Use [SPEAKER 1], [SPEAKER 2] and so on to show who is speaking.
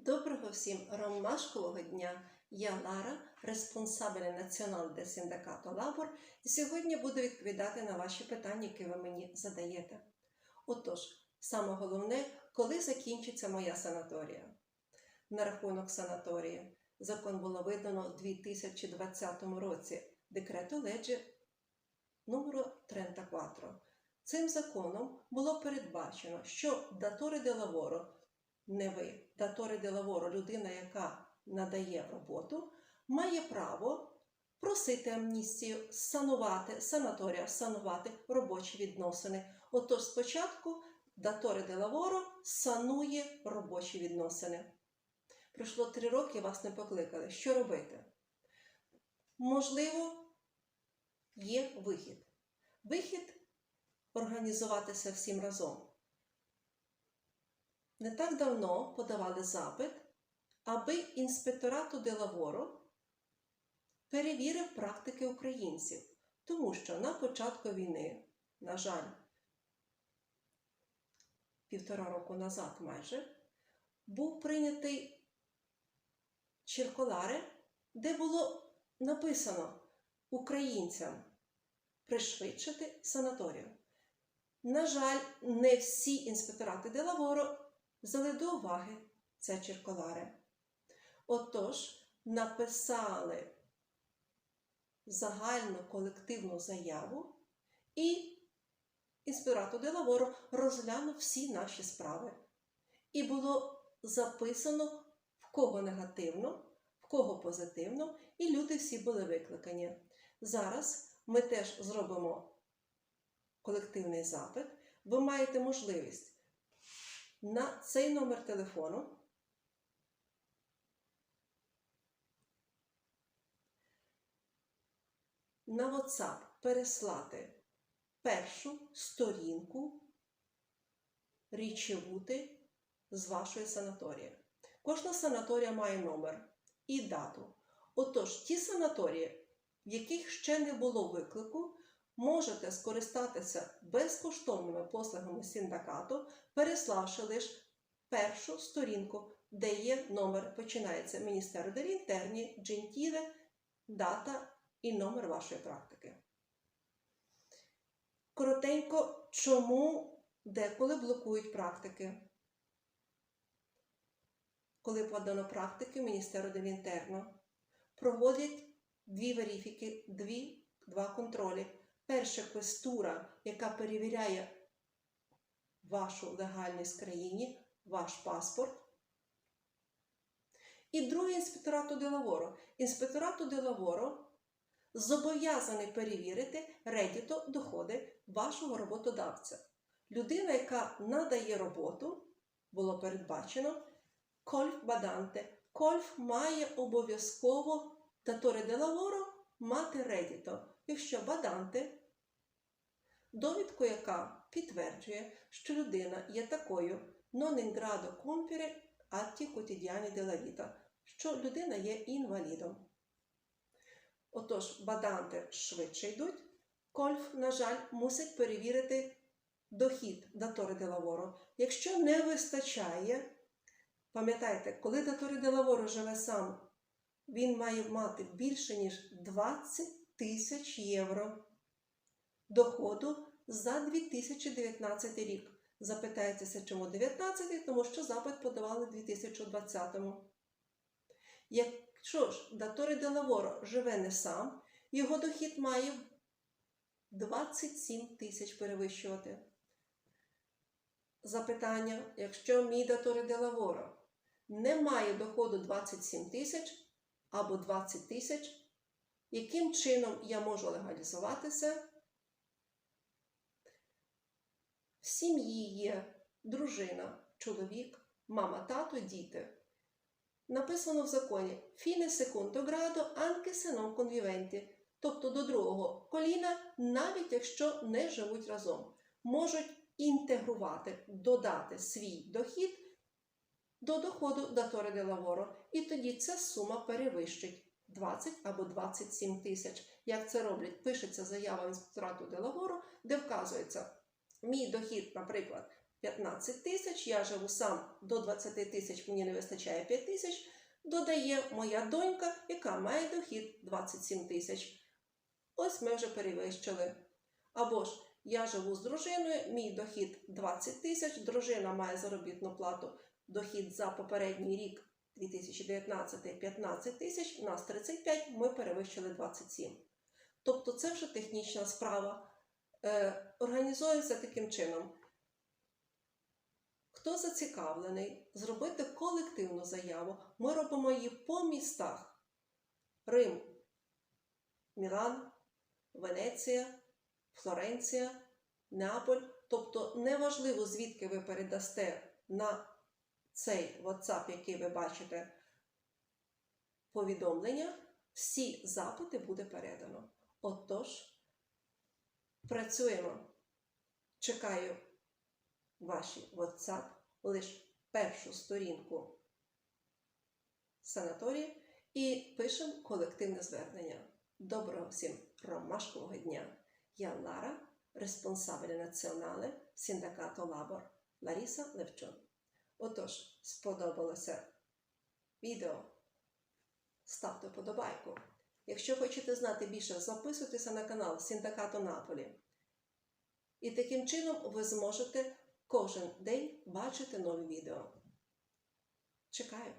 [SPEAKER 1] Доброго всім ромашкового дня! Я Лара, респонсабель націонал де синдикату Лабор, і сьогодні буду відповідати на ваші питання, які ви мені задаєте. Отож, саме головне, коли закінчиться моя санаторія? На рахунок санаторії закон було видано у 2020 році декрету леджі номер 34. Цим законом було передбачено, що датори де лаворо не ви, датори де лаворо, людина, яка надає роботу, має право просити амністію, санувати, санаторія, санувати робочі відносини. Отож, спочатку датори де лаворо санує робочі відносини. Пройшло три роки, вас не покликали. Що робити? Можливо, є вихід. Вихід організуватися всім разом. Не так давно подавали запит, аби інспекторату де лаворо перевірив практики українців, тому що на початку війни, на жаль, півтора року назад майже, був прийнятий Черколари, де було написано українцям пришвидшити санаторію. На жаль, не всі інспекторати де лаворо взяли до уваги це черколари. Отож, написали загальну колективну заяву і інспекторату де лаворо розглянув всі наші справи. І було записано, в кого негативно, в кого позитивно, і люди всі були викликані. Зараз ми теж зробимо колективний запит. Ви маєте можливість на цей номер телефону на WhatsApp переслати першу сторінку річевути з вашої санаторії. Кожна санаторія має номер і дату. Отож, ті санаторії, в яких ще не було виклику, можете скористатися безкоштовними послугами синдикату, переславши лише першу сторінку, де є номер, починається Міністеру делінтерні, джентіле, дата і номер вашої практики. Коротенько, чому деколи блокують практики? Коли подано практики Міністеру делінтерно, проводять дві верифіки, дві, два контролі. Перша квестура, яка перевіряє вашу легальність в країні, ваш паспорт. І другий інспекторату де лаворо. Інспекторату де лаворо зобов'язаний перевірити редіто доходи вашого роботодавця. Людина, яка надає роботу, було передбачено кольф баданте. Кольф має обов'язково таторе де лаворо мати редіто. Якщо баданте, довідку, яка підтверджує, що людина є такою non in grado compiere atti quotidiani della vita, що людина є інвалідом. Отож, баданти швидше йдуть. Кольф, на жаль, мусить перевірити дохід датори де лаворо. Якщо не вистачає, пам'ятайте, коли датори де лаворо живе сам, він має мати більше, ніж 20 тисяч євро доходу за 2019 рік. Запитаєтеся, чому 19, тому що запит подавали у 2020-му. Якщо ж Даторі де Лаворо живе не сам, його дохід має 27 тисяч перевищувати. Запитання, якщо мій Даторі де Лаворо не має доходу 27 тисяч або 20 тисяч, яким чином я можу легалізуватися? В сім'ї є дружина, чоловік, мама, тато, діти. Написано в законі фіне секунто градо anche se non conviventi, тобто до другого коліна, навіть якщо не живуть разом, можуть інтегрувати, додати свій дохід до доходу датори де лаворо, і тоді ця сума перевищить 20 або 27 тисяч. Як це роблять? Пишеться заява інспекторату де лаворо, де вказується. Мій дохід, наприклад, 15 тисяч, я живу сам до 20 тисяч, мені не вистачає 5 тисяч, додає моя донька, яка має дохід 27 тисяч. Ось ми вже перевищили. Або ж я живу з дружиною, мій дохід 20 тисяч, дружина має заробітну плату, дохід за попередній рік 2019 15 тисяч, у нас 35, ми перевищили 27. Тобто це вже технічна справа. Е, організується таким чином. Хто зацікавлений зробити колективну заяву, ми робимо її по містах: Рим, Мілан, Венеція, Флоренція, Неаполь. Тобто неважливо, звідки ви передасте на цей WhatsApp, який ви бачите, повідомлення, всі запити буде передано. Отож, працюємо. Чекаю ваші WhatsApp, лише першу сторінку санаторія і пишемо колективне звернення. Доброго всім ромашкового дня! Я Лара, респонсабель націонале синдикату Лабор Ларіса Левчун. Отож, сподобалося відео? Ставте вподобайку. Якщо хочете знати більше, записуйтеся на канал Синдикату Наполі. І таким чином ви зможете кожен день бачити нові відео. Чекаю!